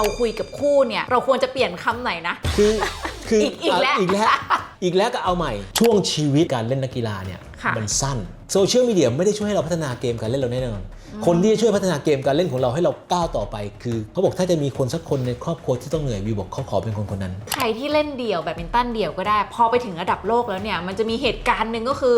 เราคุยกับคู่เนี่ย เราควรจะเปลี่ยนคำไหนนะ คือคืออีกอีกแล้วอีกแล้วอีกแล้วก็เอาใหม่ช่วงชีวิตการเล่นนักกีฬาเนี่ยค่ะ มันสั้นโซเชียลมีเดียไม่ได้ช่วยให้เราพัฒนาเกมการเล่นเราแน่นอนคนที่จะช่วยพัฒนาเกมการเล่นของเราให้เราก้าวต่อไป คือเขาบอกถ้าจะมีคนสักคนในครอบครัวที่ต้องเหนื่อยวิวบอกเขาขอเป็นคนคนนั้น ใครที่เล่นเดี่ยวแบบมินตันเดี่ยวก็ได้ พอไปถึงระดับโลกแล้วเนี่ย มันจะมีเหตุการณ์หนึ่งก็คือ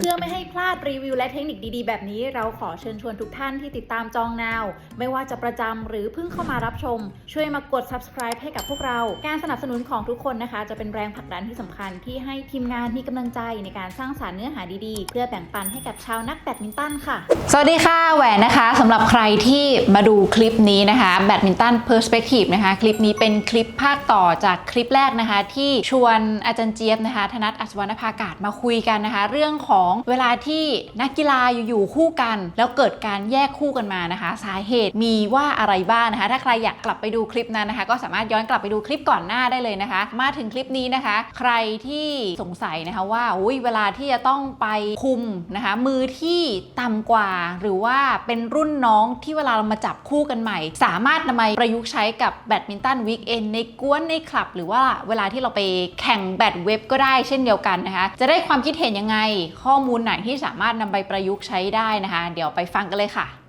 เพื่อไม่ให้พลาดรีวิวและเทคนิคดีๆ แบบนี้ เราขอเชิญชวนทุกท่านที่ติดตามจองนาว ไม่ว่าจะประจำหรือเพิ่งเข้ามารับชม ช่วยมากด subscribe ให้กับพวกเรา การสนับสนุนของทุกคนนะคะ จะเป็นแรงผลักดันที่สำคัญที่ให้ทีมงานมีกำลังใจในการสร้างสารรค์เนื้อหาดีๆ เพื่อแบ่งปันให้กับชาวนักแบดมินตันค่ะ สวัสดีค่ะแหวนนะคะสำหรับใครที่มาดูคลิปนี้นะคะแบดมินตันเพอร์สเปกทีฟนะคะคลิปนี้เป็นคลิปภาคต่อจากคลิปแรกนะคะ ที่ชวนอาจารย์เจี๊ยบนะคะธนัทอัศวรรณภากาศมาคุยกันนะคะ เรื่องของเวลาที่นักกีฬาอยู่ๆคู่กัน แล้วเกิดการแยกคู่กันมานะคะ สาเหตุมีว่าอะไรบ้างนะคะ ถ้าใครอยากกลับไปดูคลิปนั้นนะคะ ก็สามารถย้อนกลับไปดูคลิปก่อนหน้าได้เลยนะคะ มาถึงคลิปนี้นะคะ ใครที่สงสัยนะคะว่าอุ้ยเวลาที่จะต้องไปคุมนะคะมือที่ต่ำกว่า หรือว่าเป็นรุ่นน้องที่เวลาเรามาจับคู่กันใหม่ สามารถนำมาประยุกต์ใช้กับแบดมินตันวีคเอนในกวนในคลับ หรือว่าเวลาที่เราไปแข่งแบดเว็บก็ได้เช่นเดียวกันนะคะ จะได้ความคิดเห็นยังไง ข้อข้อมูลไหนที่สามารถนำไปประยุกต์ใช้ได้นะคะ เดี๋ยวไปฟังกันเลยค่ะ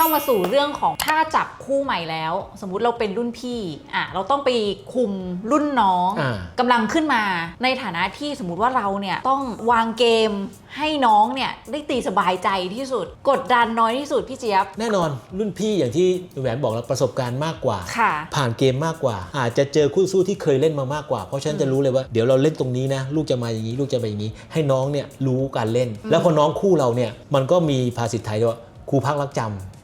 เข้ามาสู่เรื่องของถ้าจับคู่ใหม่แล้ว สมมุติเราเป็นรุ่นพี่อะเราต้องไปคุมรุ่นน้องอ่า กำลังขึ้นมา ในฐานะที่สมมุติว่าเราเนี่ยต้องวางเกมให้น้องเนี่ยได้ตีสบายใจที่สุด กดดันน้อยที่สุดพี่เจี๊ยบแน่นอนรุ่นพี่อย่างที่แหวนบอกแล้วประสบการณ์มากกว่า ค่ะ ผ่านเกมมากกว่า อาจจะเจอคู่สู้ที่เคยเล่นมามากกว่า เพราะฉะนั้นจะรู้เลยว่าเดี๋ยวเราเล่นตรงนี้นะ ลูกจะมาอย่างนี้ ลูกจะไปอย่างนี้ ให้น้องเนี่ยรู้การเล่น แล้วพอน้องคู่เราเนี่ยมันก็มีภาษิตไทยด้วยว่าครูพักรักจำอืม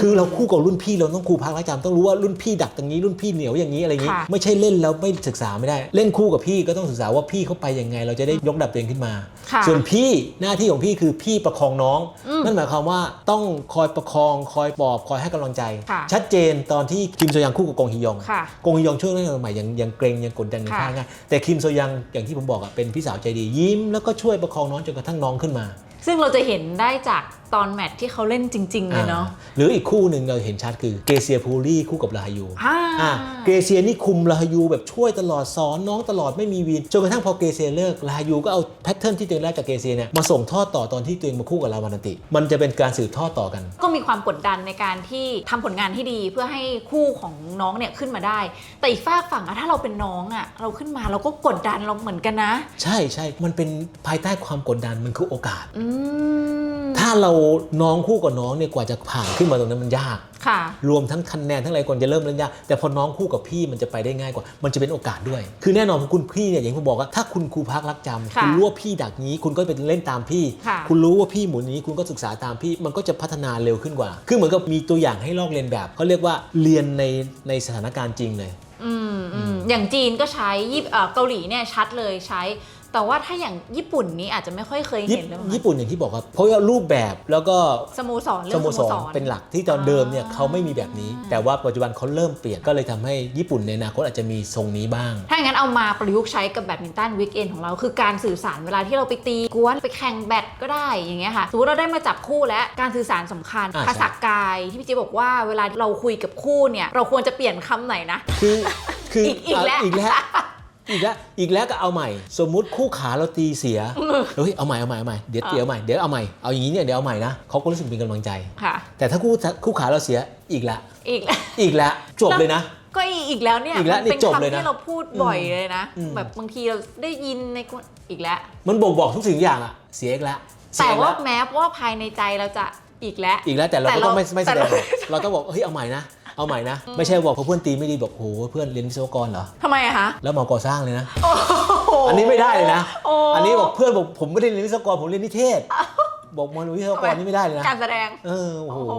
คือเราคู่กับรุ่นพี่เราต้องครูพักรักจำต้องรู้ว่ารุ่นพี่ดักตรงนี้รุ่นพี่เหนียวอย่างนี้อะไรอย่างนี้ค่ะไม่ใช่เล่นแล้วไม่ศึกษาไม่ได้ เล่นคู่กับพี่ก็ต้องศึกษาว่าพี่เขาไปยังไง เราจะได้ยกดับตัวเองขึ้นมาค่ะส่วนพี่หน้าที่ของพี่คือพี่ประคองน้องอืมนั่นหมายความว่าต้องคอยประคองคอยปลอบคอยให้กำลังใจค่ะชัดเจนตอนที่คิมโซยังคู่กับกงฮียองค่ะกงฮียองช่วงแรกๆใหม่ยังยังเกรงยังกดดันยังค่ะพลาดง่ายแต่คิมโซยังอย่างที่ผมบอกอะเป็นพี่สาวใจดียิ้ม แล้วก็ช่วยประคองน้องจนกระทั่งน้องขึ้นมา ซึ่งเราจะเห็นได้จาก ตอนแมตช์ที่เขาเล่นจริง ๆ เลยเนาะอ่าหรืออีกคู่หนึ่งเราเห็นชัดคือเกเซียพูลี่คู่กับลาฮายูอ่าอ่าเกเซียนี่คุมลาฮายูแบบช่วยตลอดสอนน้องตลอดไม่มีวีนจนกระทั่งพอเกเซียเลิกลาฮายูก็เอาแพทเทิร์นที่ตัวเองได้จากเกเซียเนี่ยมาส่งทอดต่อตอนที่ตัวเองมาคู่กับลาวานันติ มันจะเป็นการสืบทอดต่อกัน ก็มีความกดดันในการที่ทำผลงานที่ดีเพื่อให้คู่ของน้องเนี่ยขึ้นมาได้ แต่อีกฝากฝั่งอะถ้าเราเป็นน้องอะเราขึ้นมาเราก็กดดันเราเหมือนกันนะ ใช่ใช่มันเป็นภายใต้ความกดดันมันคือโอกาสอืมถ้าเราน้องคู่กับน้องเนี่ยกว่าจะผ่านขึ้นมาตรงนั้นมันยาก ค่ะ รวมทั้งคะแนนทั้งอะไรก่อนจะเริ่มเล่นยาก แต่พอน้องคู่กับพี่มันจะไปได้ง่ายกว่า มันจะเป็นโอกาสด้วย คือแน่นอนคุณพี่เนี่ยอย่างที่ผมบอกว่าถ้าคุณครูพักรักจำค่ะคุณรู้ว่าพี่ดักนี้ คุณก็ไปเล่นตามพี่ ค่ะ คุณรู้ว่าพี่หมุนนี้คุณก็ศึกษาตามพี่ มันก็จะพัฒนาเร็วขึ้นกว่า คือเหมือนกับมีตัวอย่างให้ลอกเรียนแบบเขาเรียกว่าเรียนในในสถานการณ์จริงเลย อืมอืมอย่างจีนก็ใช้ญี่เอ่อเกาหลีเนี่ยชัดเลยใช้ แต่ว่าถ้าอย่างญี่ปุ่นนี้อาจจะไม่ค่อยเคยญี่เห็นเลยมั้งญี่ปุ่นอย่างที่บอกครับเพราะว่ารูปแบบแล้วก็สโมสรสเรื่องโมสสโมรสรเป็นหลักที่ตอนเดิมเนี่ยอ่าเขาไม่มีแบบนี้ แต่ว่าปัจจุบันเขาเริ่มเปลี่ยนก็เลยทำให้ญี่ปุ่นในอนาคตอาจจะมีทรงนี้บ้าง ถ้าอย่างนั้นเอามาประยุกต์ใช้กับแบดมินตันวีคเอนของเราคือการสื่อสารเวลาที่เราไปตีกวนไปแข่งแบดก็ได้อย่างเงี้ยค่ะสมมติเราได้มาจับคู่และการสื่อสารสำคัญอ่าภาษากายที่พี่เจบอกว่าเวลาเราคุยกับคู่เนี่ยเราควรจะเปลี่ยนคำไหนนะคือคืออีกอีกแล้วอีกแล้ว อีกแล้วอีกแล้วก็เอาใหม่ สมมุติคู่ขาเราตีเสียเฮ้ยเอาใหม่เอาใหม่เอาใหม่เดี๋ยวเดี๋ยวเอาใหม่เดี๋ยวเอาใหม่เอาอย่างนี้เนี่ยเดี๋ยวเอาใหม่นะเขาก็รู้สึกมีกำลังใจ ค่ะ แต่ถ้าคู่คู่ขาเราเสียอีกละอีกแล้วอีกละจบเลยนะ ก็อีกแล้วเนี่ยอีกแล้วมันเป็นนี่จบเลยคำนะที่เราพูดบ่อยเลยนะ อืม แบบบางทีเราได้ยินในกวนอีกแล้ว มันบ่งบอกทุกสิ่งทุกอย่างอะเสียอีกละเสีแต่ยอีกว่าละแม้ว่าภายในใจเราจะอีกแล้ว อีกแล้วแต่เราแต่ก็เรา ต้องไม่ไม่แสดงออกแต่เราเราต้องบอกเฮ้ยเอาใหม่นะ เอาใหม่นะ ไม่ใช่บอกพอเพื่อนตีไม่ดีบอกโอ้โหเพื่อนเรียนวิศวกรเหรอ ทำไมอะคะแล้วมาก่อสร้างเลยนะโอ้โหอันนี้ไม่ได้เลยนะโอ้อันนี้บอกเพื่อนบอกผมไม่ได้เรียนวิศวกรผมเรียนนิเทศ บอกมาเรียนวิศวกรนี่ไม่ได้เลยนะ การแสดง เออโอ้โอ้โหโห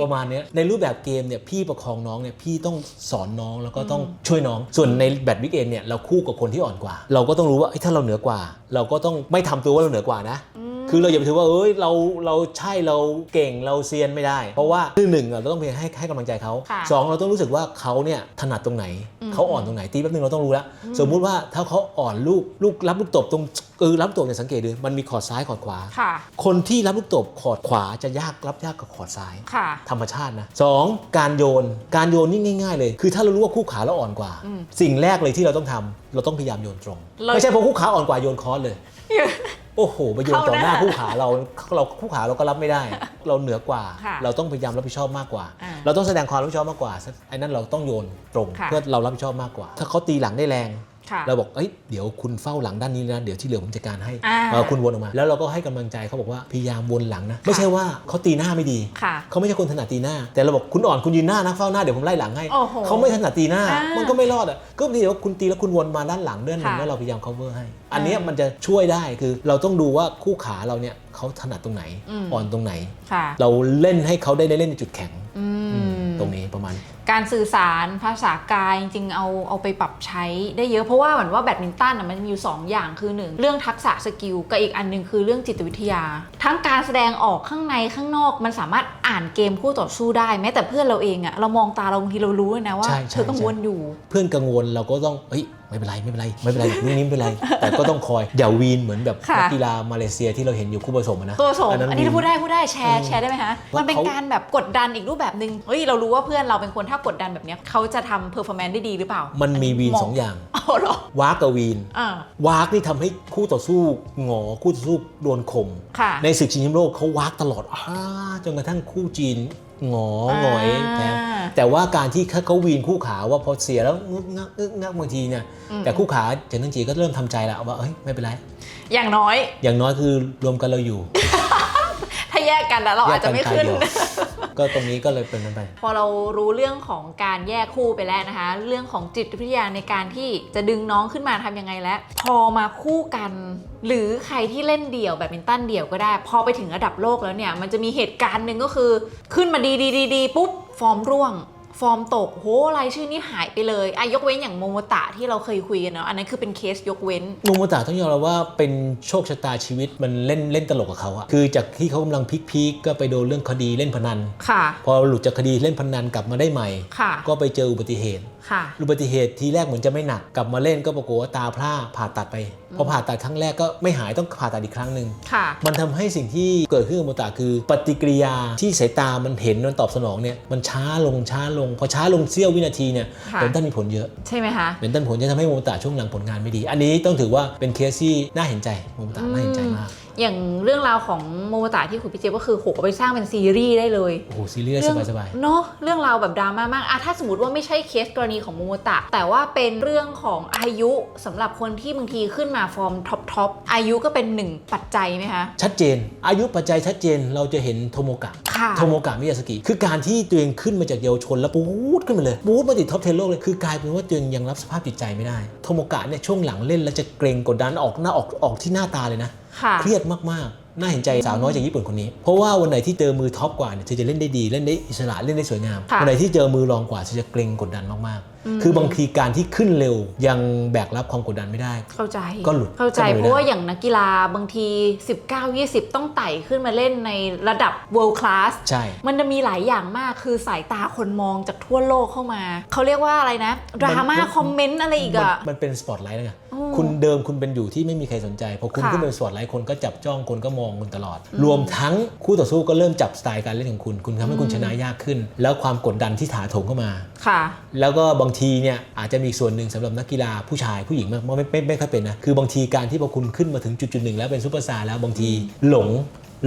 ประมาณเนี้ยในรูปแบบเกมเนี่ยพี่ประคองน้องเนี่ยพี่ต้องสอนน้องแล้วก็ต้องช่วยน้อง ส่วนในแบดวิกเอนเนี่ยเราคู่กับคนที่อ่อนกว่า เราก็ต้องรู้ว่าเอ้ยถ้าเราเหนือกว่า เราก็ต้องไม่ทำตัวว่าเราเหนือกว่านะอืม คือเราอย่าไปถือว่าเอ้ยเราเราใช่เราเก่งเราเซียนไม่ได้ เพราะว่าหนึ่งหนึ่งเราต้องเพียงให้ให้กำลังใจเขาค่ะสองเราต้องรู้สึกว่าเขาเนี่ยถนัดตรงไหนอืมเขาอ่อนตรงไหนตีแป๊บนึงเราต้องรู้แล้วสมมุติว่าถ้าเขาอ่อนลูกลูกรับลูกตบตรงเออรับลูกตบเนี่ยสังเกตดูมันมีขอดซ้ายขอดขวา ค่ะ คนที่รับลูกตบขอดขวาจะยากรับยากกับขอดซ้าย ค่ะ ธรรมชาตินะสองการโยนการโยนนี่ง่าย ๆ เลย คือถ้าเรารู้ว่าคู่ขาเราอ่อนกว่า อืมสิ่งแรกเลยที่เราต้องทำเราต้องพยายามโยนตรงเลยไม่ใช่เพราะคู่ขาอ่อนกว่าโยนคอร์สเลย โอ้โหไปโยนต่อหน้าเข้าหน้าคู่ขาเราเราคู่ขาเราก็รับไม่ได้ เราเหนือกว่าค่ะเราต้องพยายามรับผิดชอบมากกว่าอ่า เราต้องแสดงความรับผิดชอบมากกว่าไอ้นั่นเราต้องโยนตรงค่ะเพื่อเรารับผิดชอบมากกว่า ถ้าเขาตีหลังได้แรงค่ะ เราบอกเอ้ยเดี๋ยวคุณเฝ้าหลังด้านนี้นะเดี๋ยวที่เหลือผมจัดการให้อ่าเออคุณวนออกมา แล้วเราก็ให้กำลังใจเขาบอกว่าพยายามวนหลังนะไม่ใช่ว่าเขาตีหน้าไม่ดีค่ะเขาไม่ใช่คนถนัดตีหน้า แต่เราบอกคุณอ่อนคุณยืนหน้านะเฝ้าหน้าเดี๋ยวผมไล่หลังให้โอ้โหเขาไม่ถนัดตีหน้าอ่ามัมันก็ไม่รอดอะก็ดีว่าคุณตีแล้วคุณวนมาด้านหลังเดือนหนึ่งค่ะแล้วเราพยายาม cover ให้ อันเนี้ยมันจะช่วยได้คือเราต้องดูว่าคู่ขาเราเนี่ยเขาถนัดตรงไหนอืมอ่อนตรงไหนค่ะเราเล่นให้เขาได้เล่นในจุดแข็งอืมตรงนี้ประมาณ การสื่อสารภาษากายจริงๆเอาเอาไปปรับใช้ได้เยอะเพราะว่าเหมือนว่าแบดมินตันน่ะมันมีอยู่2อย่างคือหนึ่งเรื่องทักษะสกิลกับอีกอันหนึ่งคือเรื่องจิตวิทยา ทั้งการแสดงออกข้างในข้างนอกมันสามารถอ่านเกมคู่ต่อสู้ได้แม้แต่เพื่อนเราเองอะเรามองตาเราบางทีเรารู้เลยนะว่าใช่ใช่เธอกังวลอยู่เพื่อนกังวลเราก็ต้องเฮ้ยไม่เป็นไรไม่เป็นไรไม่เป็นไรลูกนี้ไม่เป็นไร แต่ก็ต้องคอยอย่าวีนเหมือนแบบค่ะนักกีฬามาเลเซียที่เราเห็นอยู่คู่ผสมอะนะตัวสมนั้นอันนี้เราพูดวีได้พูดได้แชร์อืมแชร์ได้ไหมคะว่ามันเป็นเขาการแบบกดดันอีกรูปแบบหนึ่งเฮ้ยเรารู้ว่าเพื่อนเราเป็นคนถ้ากดดันแบบเนี้ยเขาจะทำเพอร์ฟอร์แมนซ์ได้ดีหรือเปล่า มัมันมีวีนสองอย่างอ๋อเหรอวากกับวีนอ่าวากนี่ทำให้คู่ต่อสู้หงอคู่ต่อสู้โดนข่มค่ะในศึกชิงแชมป์โลกเขาวากตลอดอาจนกระทั่งคู่จีนหงอหงอยแพ้อ่าแต่ว่าการที่เขาวีนคู่ขาว่าพอเสียแล้วงึกงักอึกงักบางทีเนี่ยอืมแต่คู่ขาเจนทังจีก็เริ่มทำใจแล้วว่าเอ้ยไม่เป็นไร อย่างน้อย อย่างน้อยคือรวมกันเราอยู่ ถ้าแยกกันแล้วเราอาจจะไม่ขึ้นแยกกัตายเดียวก็ตรงนี้ก็เลยเป็นนั้นไป พอเรารู้เรื่องของการแยกคู่ไปแล้วนะคะ เรื่องของจิตวิทยาในการที่จะดึงน้องขึ้นมาทำยังไงแล้ว พอมาคู่กัน หรือใครที่เล่นเดี่ยวแบบมินตันเดี่ยวก็ได้ พอไปถึงระดับโลกแล้วเนี่ย มันจะมีเหตุการณ์หนึ่งก็คือ ขึ้นมาดีดีดีดีปุ๊บฟอร์มร่วง ฟอร์มตกโหรายชื่อนี้หายไปเลยอะยกเว้นอย่างโมโมตะที่เราเคยคุยกันเนาะอันนั้นคือเป็นเคสยกเว้นมูโมตะต้องยอมรับว่าเป็นโชคชะตาชีวิตมันเล่นเล่นตลกกับเขาอะคือจากที่เขากำลังพีคๆก็ไปโดนเรื่องคดีเล่นพนันค่ะ พอหลุดจากคดีเล่นพนันกลับมาได้ใหม่ค่ะก็ไปเจออุบัติเหตุค่ะ อุบัติเหตุทีแรกเหมือนจะไม่หนัก กลับมาเล่นก็ปรากฏว่าตาพร่าผ่าตัดไปพอผ่าตัดครั้งแรกก็ไม่หายต้องผ่าตัดอีกครั้งหนึ่งค่ะมันทำให้สิ่งที่เกิดขึ้นกับโมตาคือ ปฏิกิริยาที่สายตามันเห็นมันตอบสนองเนี่ยมันช้าลงช้าลงพอช้าลงเสี้ยววินาทีเนี่ยค่ะเบนตันมีผลเยอะใช่ไหมคะเบนตันผลจะทำให้โมตาช่วงหลังผลงานไม่ดี อันนี้ต้องถือว่าเป็นเคสที่น่าเห็นใจโมตาน่าเห็นใจมาก อย่างเรื่องราวของโมโมตะที่คุณพี่เจยบก็คือโหเอาไปสร้างเป็นซีรีส์ได้เลยโอ้โหซีรีส์ได้เรื่องสบายเนาะเรื่องราวแบบดราม่ามากอะถ้าสมมติว่าไม่ใช่เคสกรณีของโมโมตะ แต่ว่าเป็นเรื่องของอายุสำหรับคนที่บางทีขึ้นมาฟอร์มท็อปทอปอายุก็เป็นหนึ่งปัจจัยไหมคะๆชัดเจน อายุปัจจัยชัดเจนเราจะเห็นโทโมกะค่ะโทโมกะมิยาสกิคือการที่ตัวเองขึ้นมาจากเยาวชนแล้วปูดขึ้นมาเลยปูดมาติดท็อป10โลกเลยคือกลายเป็นว่าตัวเองยังรับสภาพจิตใจไม่ได้โทโมกะเนี่ยช่วงหลังเล่นแล้วจะเกรงกดดันออกหน้าออกออกที่หน้าตาเลยนะค่ะ เครียดมากๆ น่าเห็นใจสาวน้อยจากญี่ปุ่นคนนี้ เพราะว่าวันไหนที่เจอมือท็อปกว่าเนี่ยเธอจะเล่นได้ดี เล่นได้อิสระเล่นได้สวยงามค่ะวันไหนที่เจอมือรองกว่าเธอจะเกรงกดดันมากๆ คือบางทีการที่ขึ้นเร็วยังแบกรับความกดดันไม่ได้ เข้าใจก็หลุดเข้าใจก็ไม่ได้เพราะว่าอย่างนักกีฬาบางที 19-20 ต้องไต่ขึ้นมาเล่นในระดับ world class ใช่ มันจะมีหลายอย่างมากคือสายตาคนมองจากทั่วโลกเข้ามา เขาเรียกว่าอะไรนะดราม่าคอมเมนต์อะไรอีกมันอะมันเป็นสปอตไลท์แล้วไงอืมคุณเดิมคุณเป็นอยู่ที่ไม่มีใครสนใจพอคุณค่ะขึ้นเป็นสปอตไลท์คนก็จับจ้องคนก็มองคุณตลอด รวมทั้งคู่ต่อสู้ก็เริ่มจับสไตล์การเล่นของคุณ คุณทำให้คุณชนะยากขึ้น แล้วความกดดันที่ถาโถมเข้ามา ค่ะ แล้วก็บางทีเนี่ยอาจจะมีอีกส่วนหนึ่งสำหรับนักกีฬาผู้ชายผู้หญิงไม่ไม่ไม่ไม่ค่อยเป็นนะ คือบางทีการที่พอคุณขึ้นมาถึงจุดจุดๆหนึ่งแล้วเป็นซูเปอร์สตาร์แล้วบางทีหลง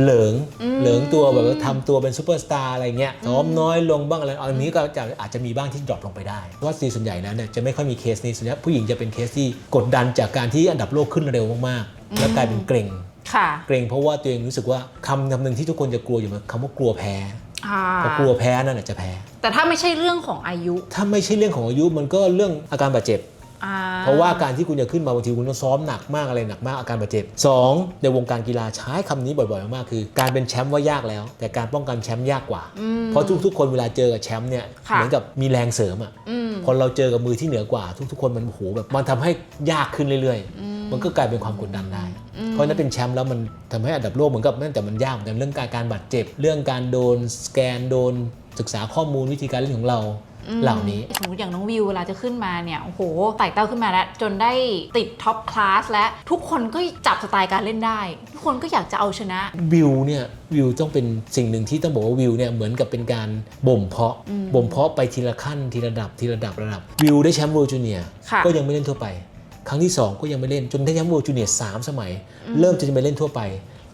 เหลิงอืมเหลิงตัวแบบว่าทำตัวเป็นซูเปอร์สตาร์อะไรเงี้ยซ้อมน้อยลงบ้างอะไรอันนี้ก็จะอาจจะมีบ้างที่ดรอปลงไปได้เพราะว่าซีส่วนใหญ่แล้วเนี่ยจะไม่ค่อยมีเคสนี้ส่วนใหญ่ผู้หญิงจะเป็นเคสที่กดดันจากการที่อันดับโลกขึ้นเร็วมากๆ แล้วกลายเป็นเกรงค่ะเกรงเพราะว่าตัวเองรู้สึกว่าคำคำหนึ่งที่ทุกคนจะกลัวอยู่มันคำว่ากลัวแพ้ อ่าพอกลัวแพ้นั่นแหละจะแพ้ แต่ถ้าไม่ใช่เรื่องของอายุ ถ้าไม่ใช่เรื่องของอายุมันก็เรื่องอาการบาดเจ็บอ่าเพราะว่าการที่คุณจะขึ้นมาบางทีคุณต้องซ้อมหนักมากอะไรหนักมากอาการบาดเจ็บ 2. ในวงการกีฬาใช้คำนี้บ่อยๆมากๆคือ การเป็นแชมป์ว่ายากแล้ว แต่การป้องกันแชมป์ยากกว่าอืมเพราะทุกๆ คนเวลาเจอกับแชมป์เนี่ยค่ะเหมือนกับมีแรงเสริมอะอืมพอเราเจอกับมือที่เหนือกว่า ทุกๆ คนมันโอ้โหแบบมันทำให้ยากขึ้นเรื่อยอื มมันก็กลายเป็นความกดดันได้ เพราะฉะนั้นเป็นแชมป์แล้วมันทำให้อันดับโลกเหมือนกับนั่นแต่มันยากเหมือนกันเรื่องการการบาดเจ็บ เรื่องการโดนสแกนโดนศึกษาข้อมูลวิธีการเล่นของเราเหล่านี้สมมติอย่างน้องวิวเวลาจะขึ้นมาเนี่ย โอ้โหไต่เต้าขึ้นมาแล้ว จนได้ติดท็อปคลาสและทุกคนก็จับสไตล์การเล่นได้ ทุกคนก็อยากจะเอาชนะวิวเนี่ยวิวต้องเป็นสิ่งหนึ่งที่ต้องบอกว่าวิวเนี่ยเหมือนกับเป็นการบ่มเพาะบ่มเพาะไปทีละขั้นทีละระดับทีละระดับระดับวิวได้แชมป์โวลจูเนียค่ะก็ยังไม่เล่นทั่วไป ครั้งที่ 2 ก็ยังไม่เล่นจนได้แชมป์โวลจูเนียสามสมัย เริ่มจะไปเล่นทั่วไป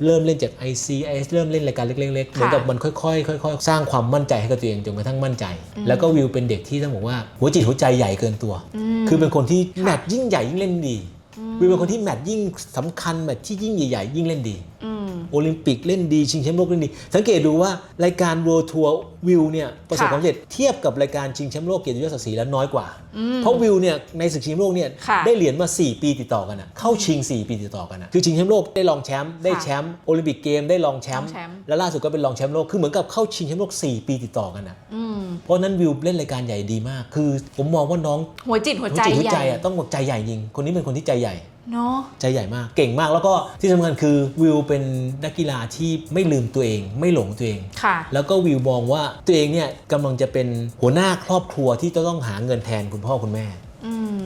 เริ่มเล่นจาก IC IS เริ่มเล่นรายการเล็กๆๆเหมือนกับมันค่อยๆค่อยๆ สร้างความมั่นใจให้กับตัวเองจนกระทั่งมั่นใจ แล้วก็วิวเป็นเด็กที่ต้องบอกว่าหัวจิตหัวใจใหญ่เกินตัว คือเป็นคนที่แมตช์ยิ่งใหญ่ยิ่งเล่นดีวิวเป็นคนที่แมตช์ยิ่งสำคัญแมตช์ที่ยิ่งใหญ่ๆยิ่งเล่นดีอืม โอลิมปิกเล่นดีชิงแชมป์โลกเล่นดี สังเกตดูว่ารายการ World Tour วิวเนี่ยประสบความสำเร็จเทียบกับรายการชิงแชมป์โลกเกียรติยศศักดิ์ศรีแล้วน้อยกว่า เพราะวิวเนี่ยในศึกชิงแชมป์โลกเนี่ยค่ะได้เหรียญมา 4 ปีติดต่อกันอะเข้าชิง 4 ปีติดต่อกันอะคือชิงแชมป์โลกได้รองแชมป์ได้แชมป์โอลิมปิกเกมได้รองแชมป์รองแชมป์แล้วล่าสุดก็เป็นรองแชมป์โลกคือเหมือนกับเข้าชิงแชมป์โลก 4 ปีติดต่อกันอะอืมเพราะฉะนั้นวิวเล่นรายการใหญ่ดีมาก คือ ผมมองว่าน้องหัวจิตหัวใจหัวจิตหัวใหใจญ่อะต้องบอกใจใหญ่จริงคนนี้เป็นคนที่ใจใหญ่ เนาะใจใหญ่มากเก่งมากแล้วก็ที่สำคัญคือวิวเป็นนักกีฬาที่ไม่ลืมตัวเอง ไม่หลงตัวเองค่ะ แล้วก็วิวมองว่าตัวเองเนี่ยกำลังจะเป็นหัวหน้าครอบครัวที่จะต้องหาเงินแทนคุณพ่อคุณแม่อืม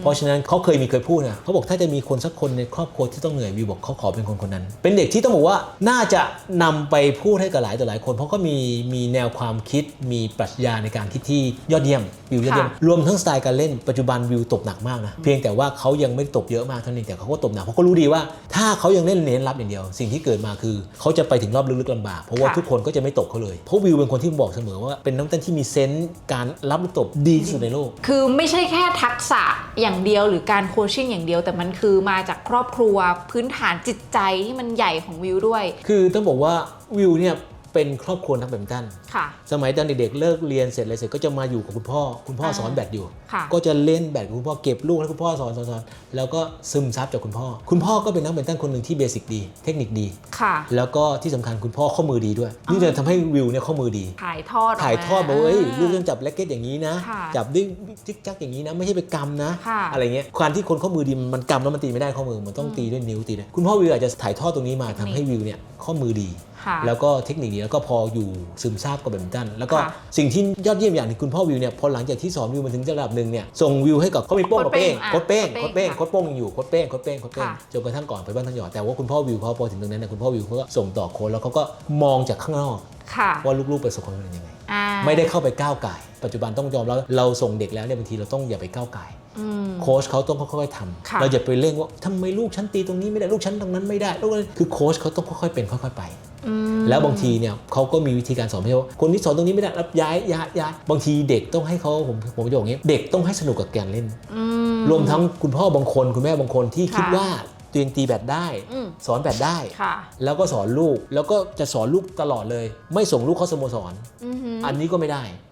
เพราะฉะนั้นเขาเคยมีเคยพูดนะเขาบอกถ้าจะมีคนสักคนในครอบครัวที่ต้องเหนื่อยวิวบอกเขาขอเป็นคนคนนั้น เป็นเด็กที่ต้องบอกว่าน่าจะนำไปพูดให้กับหลายต่อหลายคน เพราะก็มีมีแนวความคิดมีปรัชญาในการคิดที่ยอดเยี่ยมวิวยอดเยี่ยมค่ะรวมทั้งสไตล์การเล่นปัจจุบันวิวตบหนักมากนะเพียงแต่ว่าเขายังไม่ได้ตบเยอะมากเท่านั้นเองแต่เขาก็ตบหนักเพราะเขารู้ดีว่า ถ้าเขายังเล่นเน้นรับอย่างเดียว สิ่งที่เกิดมาคือเขาจะไปถึงรอบลึกๆลำบากเพราะว่าค่ะทุกคนก็จะไม่ตบเขาเลยเพราะวิวเป็นคนที่บอกเสมอว่าเป็นนักเต้นที่มีเซนส์การรับลูกตบดีที่สุดในโลก คือไม่ใช่แค่ทักษะอย่างางเดียวหรือการโคชชิ่งอย่างเดียว แต่มันคือมาจากครอบครัวพื้นฐานจิตใจที่มันใหญ่ของวิวด้วย คือต้องบอกว่าวิวเนี่ยเป็นครอบครัวนักแบดมินตัน สมัยตอนเด็กๆเลิกเรียนเสร็จอะไรเสร็จก็จะมาอยู่กับคุณพ่อ คุณพ่ออ่าสอนแบดอยู่ค่ะก็จะเล่นแบดกับคุณพ่อเก็บลูกให้คุณพ่อสอนสอนสอนแล้วก็ซึมซับจากคุณพ่อ คุณพ่อก็เป็นนักแบดมินตันคนหนึ่งที่เบสิกดี เทคนิคดีค่ะแล้วก็ที่สำคัญคุณพ่อข้อมือดีด้วย นี่จะทำให้วิวเนี่ยข้อมือดี ถ่ายทอดกมถ่ายทอดบอกว่าเอ้ยาลูกต้องจับแร็กเก็ตอย่างนี้นะค่ะจับด้วยจิกจักอย่างนี้นะ ไม่ใช่ไปกำนะค่ะอะไรเงี้ยการที่คนข้อมือดีมันมันกำแล้วมันตีไม่ได้ข้อมือมันต้องตีด้วยนิ้วตีด้วยคุณพ่อวิวอาจจะถ่ายทอดตรงนี้มาทำให้วิวเนี่ยข้อมือดีค่ะแล้วก็เทคนิคดีแล้วก็พออยู่ซึมซาบกับแบดมินตันแล้วก็ค่ะสิ่งที่ยอดเยี่ยมอย่างหนึงคุณพ่อวิวเนี่ยพอหลังจากที่สอนวิวมาถึงระดับหนึ่งเนี่ยส่งวิวให้กับเขามีโป้งกับเป้งโค้โค้ชดเป้เป้งงโค้ดเป้งค่ะโค้ดโป้งยังอยู่โค้ดเป้งโค้ดเป้งโค้ดเป้งค่ะจนกระทั่งก่อนไปบ้านทั้งหยอดแต่ว่าคุณพ่อวิวพอพอถึงตรงนั้นเนยคุณพ่อวิวเขาก็ส่งต่อโค้ดแล้วเขาก็มองจากข้างนอกค่ะว่าลูกๆประสบความสำเร็จยังไง อ่าไม่ได้เข้าไปก้าวไก่าย ปัจจุบันต้องยอมแล้วเราส่งเด็กแล้วเนี่ยบางทีเราต้องอย่าไปก้าวไก่าย อืม โค้ชเขาต้องค่อยๆทค่ะำเราอย่าไปเร่งว่าทำไมลูกฉันตีตรงนี้ไม่ได้ลูกฉันตรงนั้นไม่ได้ลูกนั้นคือโค้ชเขาต้องค่อยๆเป็นค่อย ๆ ไปอืม แล้วบางทีเนี่ยเขาก็มีวิธีการสอนไม่ใช่ว่าคนที่สอนตรงนี้ไม่ได้รับย้ายย้ายย้ายบางทีเด็กต้องให้เขาผมผมจะบอกอย่างนี้เด็กต้องให้สนุกกับการเล่นอืมรวมทั้งคุณพ่อบางคน คุณแม่บางคนที่ค่ะคิดว่าตัวเองตีแบดได้อืมสอนแบดได้ค่ะแล้วก็สอนลูกแล้วก็จะสอนลูกตลอดเลย ไม่ส่งลูกเข้าสโมสรอือหืออันนี้ก็ไม่ได้อืม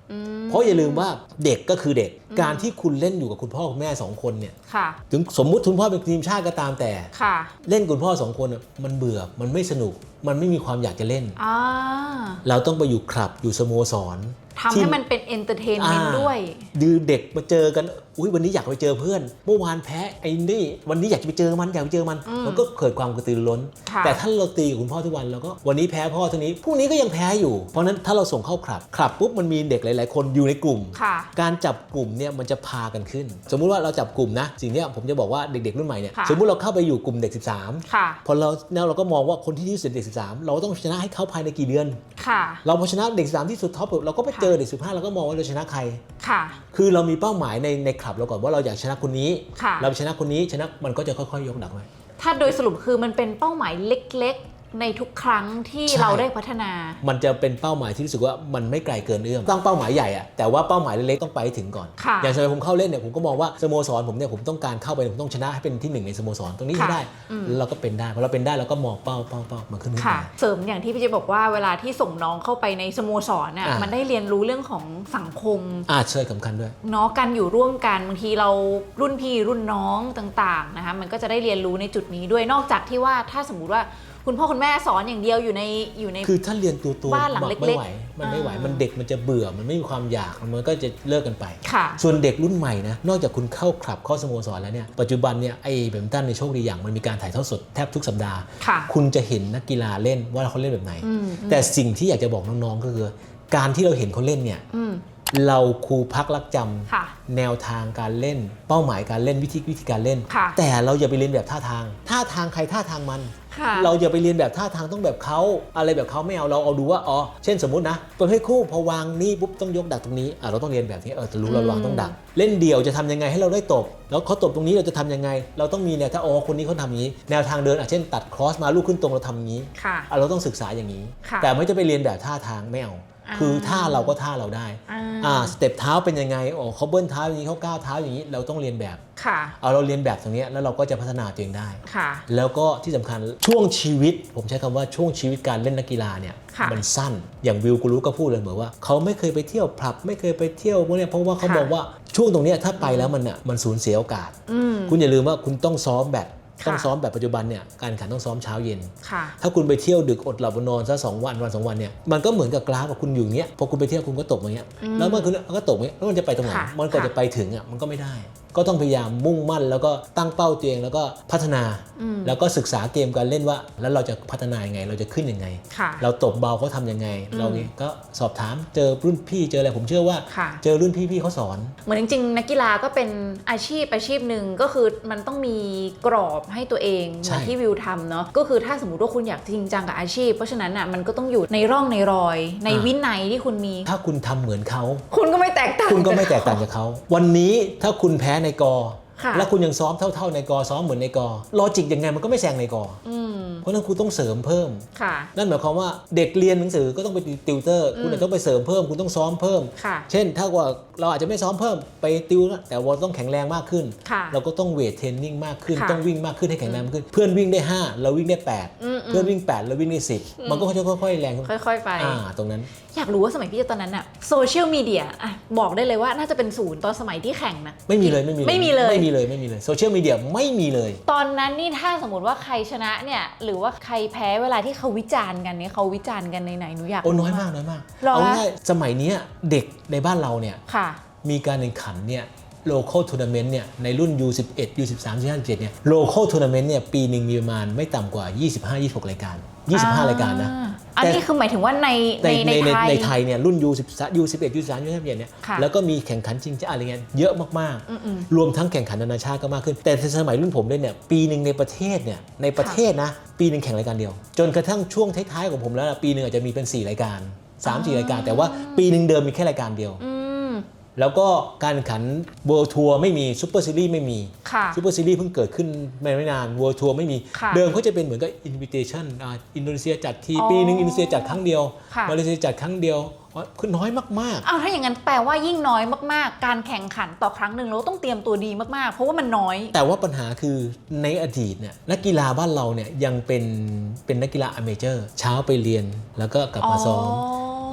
เพราะอย่าลืมว่าเด็กก็คือเด็ก การที่คุณเล่นอยู่กับคุณพ่อคุณแม่สองคนเนี่ยค่ะถึงสมมุติคุณพ่อเป็นทีมชาติก็ตามแต่ค่ะเล่นกับคุณพ่อสองคนน่ะมันเบื่อมันไม่สนุก มันไม่มีความอยากจะเล่นอ่าเราต้องไปอยู่คลับอยู่สโมสร ทำให้มันเป็นเอนเตอร์เทนเมนต์อ่าด้วยดือเด็กมาเจอกันอุ้ยวันนี้อยากไปเจอเพื่อน เมื่อวานแพ้ไอ้นี่ วันนี้อยากจะไปเจอมันอยากไปเจอมันอืมมันก็เกิดความกระตือรือร้นค่ะแต่ถ้าเราตีกับคุณพ่อทุกวันเราก็วันนี้แพ้พ่อเท่านี้พรุ่งนี้ก็ยังแพ้อยู่ เพราะฉะนั้นถ้าเราส่งเข้าคลับคลับปุ๊บมันมีเด็กหลาย ๆ คนอยู่ในกลุ่มค่ะการจับกลุ่มเนี่ยมันจะพากันขึ้น สมมุติว่าเราจับกลุ่มนะสิ่งเนี้ยผมจะบอกว่าเด็ก ๆ รุ่นใหม่เนี่ยค่ะสมมุติเราเข้าไปอยู่กลุ่มเด็ก 13ค่ะพอเราเนี่ยเราก็มองว่าคนที่ดีที่สุดเด็ก 13 เราต้องชนะให้เขาภายในกี่เดือนค่ะเราพอชนะเด็ก 13 ที่สุดท็อปเราก็ไปเจอเด็ก15เราก็มองว่าเราชนะใคร ค่ะ คือเรามีเป้าหมายในในคลับเราก่อนว่าเราอยากชนะคนนี้ ค่ะ เราชนะคนนี้ชนะมันก็จะค่อยๆ ยกดักไว้ ถ้าโดยสรุปคือมันเป็นเป้าหมายเล็กๆ ในทุกครั้งที่ใช่ เราได้พัฒนา มันจะเป็นเป้าหมายที่รู้สึกว่ามันไม่ไกลเกินเอื้อมตั้งเป้าหมายใหญ่อะแต่ว่าเป้าหมายเล็กๆต้องไปให้ถึงก่อน ค่ะ อย่างสมัยผมเข้าเล่นเนี่ยผมก็มองว่าสโมสรผมเนี่ยผมต้องการเข้าไปผมต้องชนะให้เป็นที่หนึ่งในสโมสรตรงนี้ให้ค่ะได้อืมแล้วเราก็เป็นได้พอเราเป็นได้เราก็มองเป้าเป้าเป้ามันขึ้นขึ้นค่ะมาเสริมอย่างที่พี่เจบอกว่าเวลาที่ส่งน้องเข้าไปในสโมสรน่ะอ่ามัมันได้เรียนรู้เรื่องของสังคมอ่าใช่สำคัญด้วย เนาะการอยู่ร่วมกันบางทีเรารุ่นพี่รุ่นน้องต่างๆนะคะมันก็จะได้เรียนรู้ในจุดนี้ด้วยนอกจากที่ว่าถ้าสมมุติว่า คุณพ่อคุณแม่สอนอย่างเดียวอยู่ในอยู่ใน คือถ้าเรียนตัวตัวบ้านหลังมัเล็กๆไม่ไหวมันไม่ไหว อ่ามัมันเด็กมันจะเบื่อมันไม่มีความอยากมันก็จะเลิกกันไป ค่ะ ส่วนเด็กรุ่นใหม่นะนอกจากคุณเข้าคลับเข้าสโมสรแล้วเนี่ยปัจจุบันเนี่ยไอ้แบดมินตันในโชคดีอย่างมันมีการถ่ายทอดสดแทบทุกสัปดาห์ ค่ะ คุณจะเห็นนักกีฬาเล่นว่าเขาเล่นแบบไหนอืม แต่สิ่งที่อยากจะบอกน้องๆก็คือ การที่เราเห็นเขาเล่นเนี่ย อืม เราครูพักรักจำค่ะแนวทางการเล่น เป้าหมายการเล่นวิธีวิธีการเล่น ค่ะแต่เราอย่าไปเรียนแบบท่าทาง ท่าทางใครท่าทางมัน ค่ะ เราอย่าไปเรียนแบบท่าทางต้องแบบเขาอะไรแบบเขาไม่เอาเราเอาดูว่าอ๋อเช่นสมมตินะประเภทคู่พอวางนี่ปุ๊บต้องยกดักตรงนี้อะเราต้องเรียนแบบนี้เออจะรู้เราวางต้องดัก เล่นเดี่ยวจะทำยังไงให้เราได้ตบ แล้วเขาตบตรงนี้เราจะทำยังไง เราต้องมีแนวถ้าอ๋อคนนี้เขาทำอย่างนี้ แนวทางเดินอะเช่น ตัดครอสมาลูกขึ้นตรงเราทำอย่างนี้ค่ะอะเราต้องศึกษาอย่างนี้ค่ะแต่ไม่จะไปเรียนแบบท่าทางไม่เอาอ่า คือท่าเราก็ท่าเราได้อ่าอ่าสเต็ปเท้าเป็นยังไงอ๋อเขาเบิ้ลเท้าอย่างนี้เขาก้าวเท้าอย่างนี้เราต้องเรียนแบบค่ะเอาเราเรียนแบบตรงเนี้ยแล้วเราก็จะพัฒนาตัวเองได้ค่ะแล้วก็ที่สำคัญช่วงชีวิต ผมใช้คำว่าช่วงชีวิตการเล่นนักกีฬาเนี่ยค่ะมันสั้นอย่างวิวกูรู้ก็พูดเลยเหมือนว่าเขาไม่เคยไปเที่ยวผับไม่เคยไปเที่ยวพวกเนี้ยเพราะว่าเขาค่ะบอกว่าช่วงตรงเนี้ยถ้าไปแล้วมันอะมันสูญเสียโอกาสอืมคุณอย่าลืมว่าคุณต้องซ้อมแบบค่ะ ต้องซ้อมแบบปัจจุบันเนี่ยการแข่งขันต้องซ้อมเช้าเย็นค่ะถ้าคุณไปเที่ยวดึกอดหลับอดนอนซะสองวันวันสองวันเนี่ยมันก็เหมือนกับกราฟอะคุณอยู่อย่างเงี้ยพอคุณไปเที่ยวคุณก็ตกอย่างเงี้ยอืมแล้วเมื่อคุณก็ตกอย่างเงี้ยแล้วมันจะไปตรงไหนค่ะมันก็ค่ะจะไปถึงอะมันก็ไม่ได้ก็ต้องพยายามมุ่งมั่น แล้วก็ตั้งเป้าตัวเองแล้วก็พัฒนาอืมแล้วก็ศึกษาเกมการเล่นว่า แล้วเราจะพัฒนายังไง เราจะขึ้นยังไงค่ะเราตบเบาเขาทำยังไงอืมเราเนี่ยก็สอบถามเจอรุ่นพี่เจออะไรผมเชื่อว่าค่ะเจอรุ่นพี่พี่เขาสอน เหมือนจริงๆนักกีฬาก็เป็นอาชีพอาชีพหนึ่งก็คือมันต้องมีกรอบให้ตัวเองเหใช่มือนที่วิวทำเนาะก็คือถ้าสมมติว่าคุณอยากจริงจังกับอาชีพ เพราะฉะนั้นอะมันก็ต้องอยู่ในร่องในรอย ในวินัยที่คุณมี ถ้าคุณทำเหมือนเขาคุณก็ไม่แตกต่างคุณก็ไม่แตกต่างจากเขาวันนี้ถ้าคุณแพ้ในกอ แล้วคุณยังซ้อมเท่า ๆ ในกอซ้อมเหมือนในกอลอจิกยังไงมันก็ไม่แซงในกออืมเพราะฉะนั้นคุณต้องเสริมเพิ่มค่ะนั่นหมายความว่าเด็กเรียนหนังสือก็ต้องไปติวเตอร์ คุณอาจจะต้องไปเสริมเพิ่ม คุณต้องซ้อมเพิ่มค่ะเช่น ถ้าว่าเราอาจจะไม่ซ้อมเพิ่มไปติวนะแต่ว่าต้องแข็งแรงมากขึ้นค่ะเราก็ต้องเวทเทรนนิ่งมากขึ้นค่ะต้องวิ่งมากขึ้นให้แข็งแรงมากขึ้น เพื่อนวิ่งได้ 5 เราวิ่งได้อืม8เพื่อนวิ่ง 8 เราวิ่งได้ 10 มันก็จะค่อยๆแรงขึ้นค่อยๆไปอ่าตรงนั้นอยากรู้ว่าสมัยพี่เจตอนนั้นอะโซเชียลมีเดียอะบอกได้เลยว่าน่าจะเป็นศูนย์ตอนสมัยที่แข่งนะไม่มีเลยไม่มีไม่มีเลยไม่มีเลยไม่มีเลยโซเชียลมีเดียไม่มีเลย ตอนนั้นนี่ถ้าสมมติว่าใครชนะเนี่ยหรือว่าใครแพ้เวลาที่เขาวิจารณ์กันเนี่ยเขาวิจารณ์กันในไหนหนูอยากโอ้รู้น้อยมากน้อยมากหรอเอาง่ายๆสมัยเนี้ยเด็กในบ้านเราเนี่ยค่ะ มีการแข่งขันเนี่ย local tournament เนี่ยในรุ่น U11 U13 U15 U17 เนี่ย local tournament เนี่ยปีหนึ่งมีประมาณไม่ต่ำกว่า 25-26 รายการ 25 รายการนะ อ่อันนี้คือหมายถึงว่าในในในในในในไทยในไทยเนี่ยรุ่น U13 U11 U13 U15 เนี่ยค่ะแล้วก็มีแข่งขันจริงจะอะไรเงี้ยเยอะมากอืมๆรวมทั้งแข่งขันนานาชาติก็มากขึ้น แต่ในสมัยรุ่นผมเลยเนี่ยปีหนึ่งในประเทศเนี่ยในประเทศนะปีหนึ่งแข่งรายการเดียว จนกระทั่งช่วงท้ายๆของผมแล้วนะปีหนึ่งอาจจะมีเป็น 4 รายการ3-4รายการ แต่ว่าปีหนึ่งเดิมมีแค่รายการเดียวๆอืม แล้วก็การแข่งขัน World Tour ไม่มีซูเปอร์ซีรีส์ไม่มีค่ะ ซูเปอร์ซีรีส์เพิ่งเกิดขึ้นไม่ไม่นาน World Tour ไม่มี ค่ะ เดิมเขาจะเป็นเหมือนกับ Invitation อ่าอินโดนีเซียจัดทีอ๋อปีหนึงอินโดนีเซียจัดครั้งเดียวค่ะ มาเลเซียจัดครั้งเดียวอ๋อคือน้อยมากอ้าวถ้าอย่างนั้นแปลว่ายิ่งน้อยมากๆ การแข่งขันต่อครั้งหนึ่งเราต้องเตรียมตัวดีมากๆ เพราะว่ามันน้อย ๆ แต่ว่าปัญหาคือในอดีตเนี่ยนักกีฬาบ้านเราเนี่ยยังเป็นเป็นนักกีฬาอเมเจอร์เช้าไปเรียนแล้วก็กลับมาซ้อม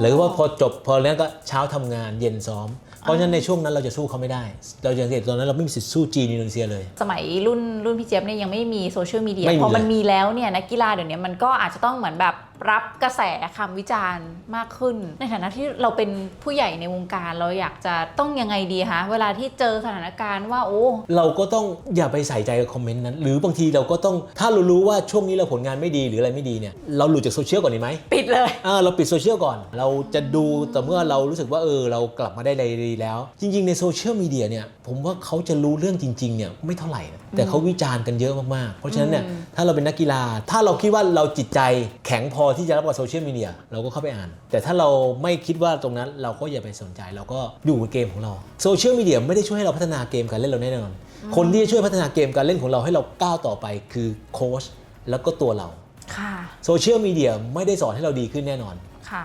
หรือว่าพอจบพอแล้วก็เช้าทำงานเย็นซ้อม เพราะฉะนั้นในช่วงนั้นเราจะสู้เขาไม่ได้ เราจะสังเกตตอนนั้นเราไม่มีสิทธิ์สู้จีนอินโดนีเซียเลย สมัยรุ่นรุ่นพี่เจี๊ยบเนี่ยยังไม่มีโซเชียลมีเดียไม่มีพอมันเลย มีแล้วเนี่ยนักกีฬาเดี๋ยวนี้มันก็อาจจะต้องเหมือนแบบ รับกระแสคำวิจารณ์มากขึ้น ในฐานะที่เราเป็นผู้ใหญ่ในวงการเราอยากจะต้องยังไงดีคะเวลาที่เจอสถานการณ์ว่าโอ้เราก็ต้องอย่าไปใส่ใจกับคอมเมนต์นั้น หรือบางทีเราก็ต้องถ้าเรารู้ว่าช่วงนี้เราผลงานไม่ดีหรืออะไรไม่ดีเนี่ยเราหลุดจากโซเชียลก่อนดีไหมปิดเลยอ่าเราปิดโซเชียลก่อน เราจะดูแต่เมื่อเรารู้สึกว่าเออเรากลับมาได้ดีแล้ว จริง ๆ ในโซเชียลมีเดียเนี่ยผมว่าเขาจะรู้เรื่องจริงๆเนี่ยไม่เท่าไหร่นะ แต่เขาวิจารณ์กันเยอะมากๆ เพราะฉะนั้นเนี่ยอืมถ้าเราเป็นนักกีฬา ถ้าเราคิดว่าเราจิตใจแข็งพอที่จะรับกับโซเชียลมีเดียเราก็เข้าไปอ่าน แต่ถ้าเราไม่คิดว่าตรงนั้นเราก็อย่าไปสนใจ เราก็อยู่กับเกมของเราโซเชียลมีเดียไม่ได้ช่วยให้เราพัฒนาเกมการเล่นเราแน่นอน คนที่จะช่วยพัฒนาเกมการเล่นของเราให้เราก้าวต่อไปคือโค้ชแล้วก็ตัวเราค่ะโซเชียลมีเดียไม่ได้สอนให้เราดีขึ้นแน่นอนค่ะ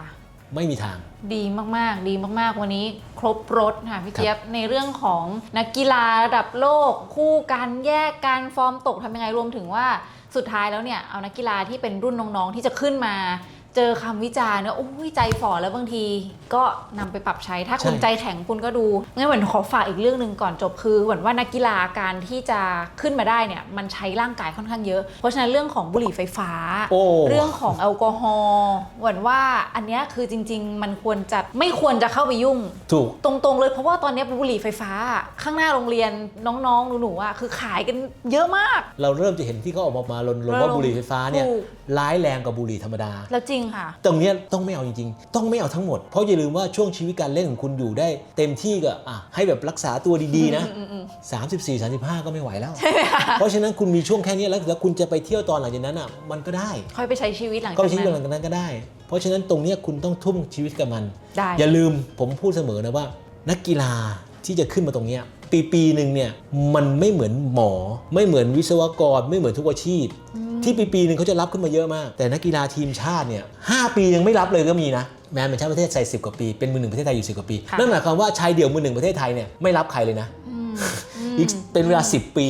ไม่มีทาง ดีมากๆ ดีมากๆ วันนี้ครบรถค่ะพี่เจี๊ยบในเรื่องของนักกีฬาระดับโลก คู่การแยกการฟอร์มตกทำยังไงรวมถึงว่าสุดท้ายแล้วเนี่ยเอานักกีฬาที่เป็นรุ่นน้องๆที่จะขึ้นมา เจอคำวิจารณ์เนี่ยโอ้ยใจฝ่อแล้วบางที ก็นำไปปรับใช้ถ้าคุณใช่ ใจแข็งคุณก็ดูงั้นเหมือนขอฝากอีกเรื่องหนึ่งก่อนจบคือเหมือนว่านักกีฬาการที่จะขึ้นมาได้เนี่ยมันใช้ร่างกายค่อนข้างเยอะ เพราะฉะนั้นเรื่องของบุหรี่ไฟฟ้า โอ้ เรื่องของแอลกอฮอล์เหมือนว่าอันเนี้ยคือจริง ๆ มันควรจะไม่ควรจะเข้าไปยุ่ง ถูก ตรงๆเลยเพราะว่าตอนนี้บุหรี่ไฟฟ้า ข้างหน้าโรงเรียนน้องๆหนูๆอะคือขายกันเยอะมาก เราเริ่มจะเห็นที่เขาออกมารณรงค์ว่าเออบุหรี่ไฟฟ้าเนี่ยถูก ร้ายแรงกว่าบุหรี่ธรรมดา แล้วจริงค่ะ ตรงเนี้ยต้องไม่เอาจริงๆ ต้องไม่เอาทั้งหมด เพราะอย่าลืมว่าช่วงชีวิตการเล่นของคุณอยู่ได้ เต็มที่ก็อะให้แบบรักษาตัวดีๆนะ 34 35 ก็ไม่ไหวแล้ว เพราะฉะนั้นคุณมีช่วงแค่นี้แล้วแล้วคุณจะไปเที่ยวตอนหลังจากนั้นอะมันก็ได้ ค่อยไปใช้ชีวิตหลังก็จากไปชีวิตหนั้ลันงจากนั้นก็ได้ เพราะฉะนั้นตรงเนี้ยคุณต้องทุ่มชีวิตกับมัน ได้ อย่าลืมผมพูดเสมอนะว่า นักกีฬาที่จะขึ้นมาตรงเนี้ย ปีปีหนึ่งเนี่ยมันไม่เหมือนหมอ ไม่เหมือนวิศวกรไม่เหมือนทุกอาชีพ ที่ปีปีหนึ่งเขาจะรับขึ้นมาเยอะมาก แต่นักกีฬาทีมชาติเนี่ยหปียังไม่รับเลยก็มีนะแม้เป็นชาติประเทศไทยสิกว่าปีเป็นมือหนึ่งประเทศไทยอยู่สิกว่าปีค่ะนั่นหมายความว่าชายเดี่ยวมือหนึ่งประเทศไทยเนี่ยไม่รับใครเลยนะอีกเป็นเวลา 10 ปี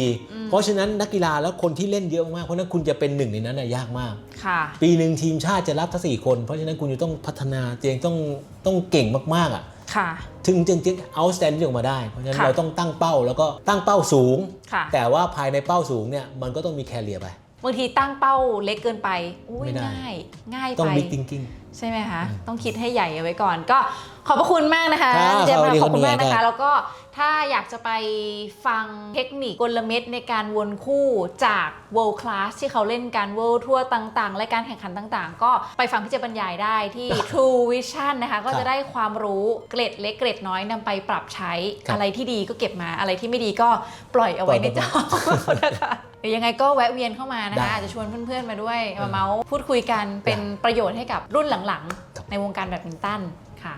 เพราะฉะนั้นนักกีฬาแล้วคนที่เล่นเยอะมากเพราะฉะนั้นคุณจะเป็นหนึ่งในนั้นน่ะยากมากค่ะปีหนึ่งทีมชาติจะรับทั้งสี่คน เพราะฉะนั้นคุณจะต้องพัฒนาตัวเองต้องต้องเก่งมากๆอะค่ะ ถึงจึงจะเอาสแตนด์ออกมาได้ เพราะฉะนั้นค่ะเราต้องตั้งเป้าแล้วก็ตั้งเป้าสูงค่ะแต่ว่าภายในเป้าสูงเนี่ยมันก็ต้องมีแคเรียไป บางทีตั้งเป้าเล็กเกินไปอุ้ยไม่ได้ ง่ายง่ายต้องไปบิ๊ก thinking ใช่ไหมคะต้องคิดให้ใหญ่เอาไว้ก่อน ก็ขอบพระคุณมากนะคะครับเจมส์สวัสดีขอบคุณคุณมากเมียนะครัคะ บแล้วก็ถ้าอยากจะไปฟังเทคนิคกลเม็ดในการวนคู่จาก world class ที่เขาเล่นกัน world ทัวร์ต่างๆ และการแข่งขันต่างๆ ก็ไปฟังพี่เจบรรยายได้ที่ True Vision นะคะ ก็จะได้ความรู้เกร็ดเล็กเกร็ดน้อยนำไปปรับใช้ครับอะไรที่ดีก็เก็บมาอะไรที่ไม่ดีก็ปล่อยเอาไว้ในจอนะคะ เดี๋ยวยังไงก็แวะเวียนเข้ามานะได้ คะอาจจะชวนเพื่อนๆมาด้วยมาเมาส์พูดคุยกันเป็นประโยชน์ให้กับรุ่นหลังครับๆในวงการแบดมินตันค่ะ